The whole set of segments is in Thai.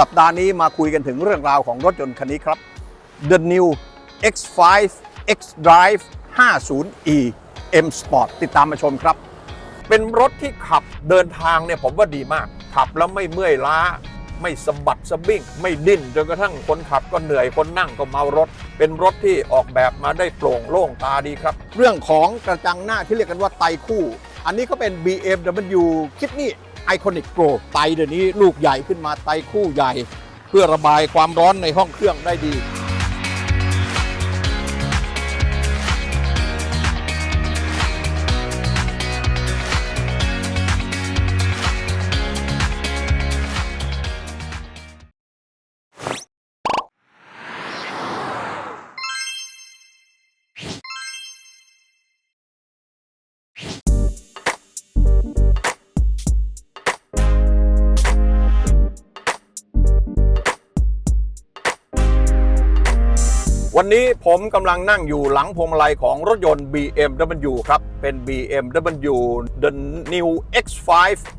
สัปดาห์นี้มาคุยกันถึงเรื่องราวของรถยนต์คันนี้ครับ The New X5 X Drive 50e M Sport ติดตามมาชมครับ เป็นรถที่ขับเดินทางเนี่ยผมว่าดีมาก ขับแล้วไม่เมื่อยล้า ไม่สะบัดสะบิ้ง ไม่ดิ้นจนกระทั่งคนขับก็เหนื่อยคนนั่งก็เมารถ เป็นรถที่ออกแบบมาได้โปร่งโล่งตาดีครับ เรื่องของกระจังหน้าที่เรียกกันว่าไตคู่ อันนี้ก็เป็น BMW Kidney ไอคอนิกโปรไตเดี๋ยวนี้ลูกใหญ่ขึ้นมาไตคู่ใหญ่ เพื่อระบายความร้อนในห้องเครื่องได้ดี วันนี้ผมกำลังนั่งอยู่หลังพวงมาลัยของรถยนต์ BMW ครับ เป็น BMW The New X5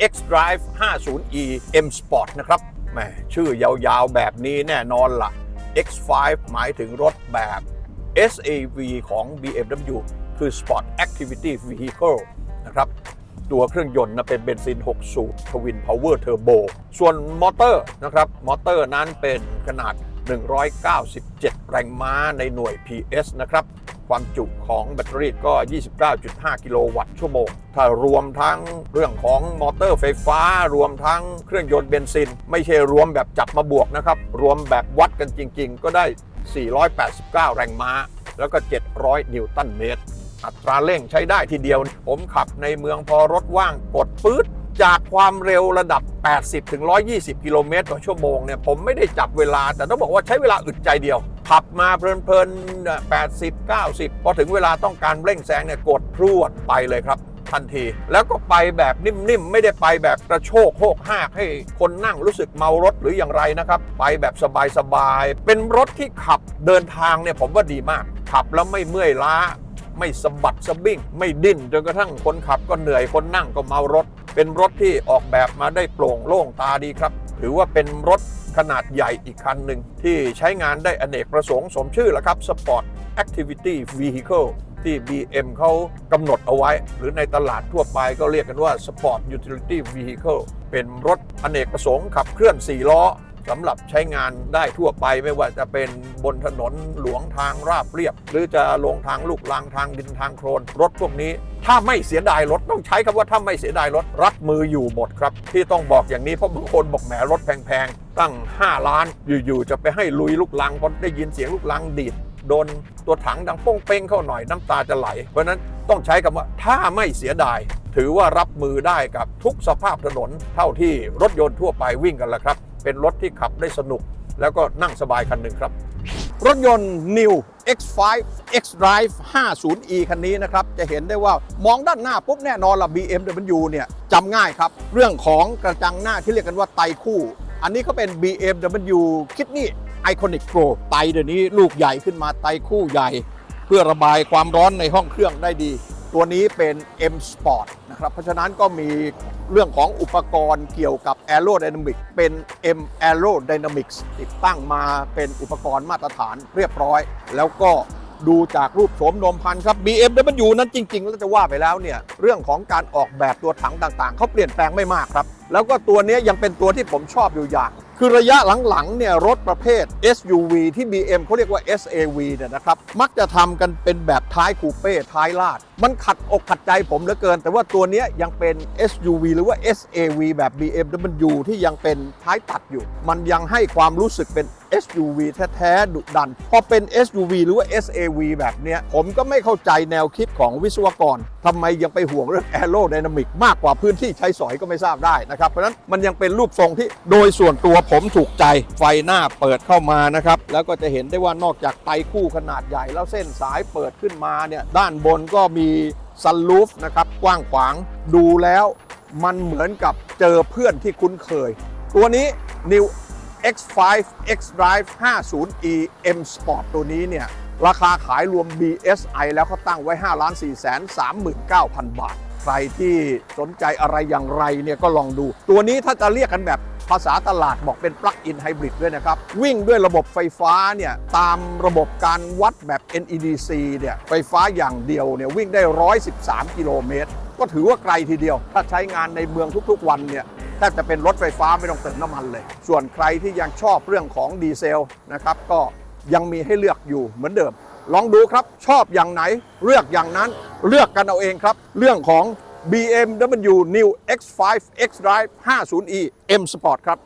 X Drive 50e M Sport นะครับแหมชื่อยาวๆ แบบนี้แน่นอนละ่ะ X5 หมายถึงรถแบบ SAV ของ BMW คือ Sport Activity Vehicle นะครับ ตัวเครื่องยนต์นะเป็นเบนซิน 6 สูบทวินพาวเวอร์เทอร์โบ ส่วนมอเตอร์นะครับ มอเตอร์นั้นเป็นขนาด 197 แรงม้าในหน่วย PS นะครับ ความจุของแบตเตอรี่ก็ 29.5 กิโลวัตต์ชั่วโมง ถ้ารวมทั้งเรื่องของมอเตอร์ไฟฟ้า รวมทั้งเครื่องยนต์เบนซิน ไม่ใช่รวมแบบจับมาบวกนะครับ รวมแบบวัดกันจริง ๆ ก็ได้ 489 แรงม้า แล้วก็ 700 นิวตันเมตร อัตราเร่งใช้ได้ทีเดียว ผมขับในเมืองพอรถว่างกดปื๊ด จากความเร็วระดับ 80 ถึง 120 กิโลเมตรต่อชั่วโมงเนี่ยผมไม่ได้จับเวลา แต่ต้องบอกว่าใช้เวลาอึดใจเดียว ขับมาเพลินๆ 80 90 พอถึงเวลาต้องการเร่งแซงเนี่ยกดพรวดไปเลยครับทันที แล้วก็ไปแบบนิ่มๆ ไม่ได้ไปแบบกระโชกโหกหากให้คนนั่งรู้สึกเมารถหรืออย่างไรนะครับ ไปแบบสบายๆ เป็นรถที่ขับเดินทางเนี่ยผมว่าดีมาก ขับแล้วไม่เมื่อยล้า ไม่สะบัดสะบิ้ง ไม่ดิ้นจนกระทั่งคนขับก็เหนื่อยคนนั่งก็เมารถ เป็นรถที่ออกแบบมาได้โปร่งโล่งตาดีครับ ถือว่าเป็นรถขนาดใหญ่อีกคันหนึ่ง ที่ใช้งานได้อเนกประสงค์สมชื่อแล้วครับ Sport Activity Vehicle ที่ BM เขากำหนดเอาไว้ หรือในตลาดทั่วไปก็เรียกกันว่า Sport Utility Vehicle เป็นรถอเนกประสงค์ขับเคลื่อน 4 ล้อ สำหรับใช้งานได้ทั่วไปไม่ว่าจะเป็นบนถนนหลวงทางราบเรียบ หรือจะลงทางลูกลังทางดินทางโคลนรถพวกนี้ ถ้าไม่เสียดายรถต้องใช้คำว่าถ้าไม่เสียดายรถรับมืออยู่หมดครับ ที่ต้องบอกอย่างนี้เพราะบางคนบอกแหมรถแพงๆ ตั้ง 5 ล้านอยู่ๆจะไปให้ลุยลูกลังพอได้ยินเสียงลูกลังดีดโดนตัวถังดังป้งเป้งเข้าหน่อยน้ำตาจะไหล เพราะฉะนั้นต้องใช้คำว่าถ้าไม่เสียดาย ถือว่ารับมือได้กับทุกสภาพถนนเท่าที่รถยนต์ทั่วไปวิ่งกันแหละครับ เป็นรถที่ขับได้สนุก แล้วก็นั่งสบายคันหนึ่งครับ รถยนต์ New X5 X Drive 50e คันนี้นะครับ จะเห็นได้ว่ามองด้านหน้าปุ๊บแน่นอนละ BMW เนี่ยจำง่ายครับ เรื่องของกระจังหน้าที่เรียกกันว่าไตคู่ อันนี้ก็เป็น BMW Kidney Iconic Pro ไตเดี๋ยวนี้ลูกใหญ่ขึ้นมาไตคู่ใหญ่ เพื่อระบายความร้อนในห้องเครื่องได้ดี ตัวนี้เป็น M Sport นะครับ เพราะฉะนั้นก็มี เรื่องของอุปกรณ์เกี่ยวกับ Aerodynamic เป็น M Aerodynamics ติดตั้งมาเป็นอุปกรณ์มาตรฐานเรียบร้อย แล้วก็ดูจากรูปโฉมนมพันครับ BMW นั้นจริง ๆ แล้วจะว่าไปแล้วเนี่ย เรื่องของการออกแบบตัวถังต่างๆ เขาเปลี่ยนแปลงไม่มากครับ แล้วก็ตัวนี้ยยังเป็นตัวที่ผมชอบอยู่อย่าง คือระยะหลังๆเนี่ยรถประเภท SUV ที่ BM เขาเรียกว่า SAV เนี่ยนะครับ มักจะทำกันเป็นแบบท้ายคูเป้ท้ายลาด มันขัดอกขัดใจผมเหลือเกิน แต่ว่าตัวนี้ยยังเป็น SUV หรือว่า SAV แบบ BMW ที่ยังเป็นท้ายตัดอยู่ มันยังให้ความรู้สึกเป็น SUV แท้ๆดุดัน พอเป็น SUV หรือว่า SAV แบบเนี้ย ผมก็ไม่เข้าใจแนวคิดของวิศวกรทำไมยังไปห่วงเรื่อง Aerodynamic มากกว่าพื้นที่ใช้สอยก็ไม่ทราบได้นะครับ เพราะฉะนั้นมันยังเป็นรูปทรงที่โดยส่วนตัวผมถูกใจไฟหน้าเปิดเข้ามานะครับ แล้วก็จะเห็นได้ว่านอกจากไตคู่ขนาดใหญ่แล้วเส้นสายเปิดขึ้นมาเนี่ยด้านบนก็มีซันลูฟนะครับกว้างขวางดูแล้วมันเหมือนกับเจอเพื่อนที่คุ้นเคย ตัวนี้ New X5 X Drive 50e M Sport ตัวนี้เนี่ย ราคาขายรวม BSI แล้วเขาตั้งไว้ 5 4 3 9 0 0 0 บาท ใครที่สนใจอะไรอย่างไรเนี่ยก็ลองดู ตัวนี้ถ้าจะเรียกกันแบบภาษาตลาดบอกเป็นปลั๊กอินไฮบริดด้วยนะครับ วิ่งด้วยระบบไฟฟ้าเนี่ยตามระบบการวัดแบบ NEDC เนี่ยไฟฟ้าอย่างเดียวเนี่ยวิ่งได้ 113 กิโลเมตร ก็ถือว่าไกลทีเดียว ถ้าใช้งานในเมืองทุกๆวันเนี่ย แทบจะเป็นรถไฟฟ้าไม่ต้องเติมน้ำมันเลย ส่วนใครที่ยังชอบเรื่องของดีเซลนะครับก็ยังมีให้เลือกอยู่เหมือนเดิม ลองดูครับชอบอย่างไหนเลือกอย่างนั้นเลือกกันเอาเองครับ เรื่องของ BMW New X5 X Drive 50e M Sport ครับ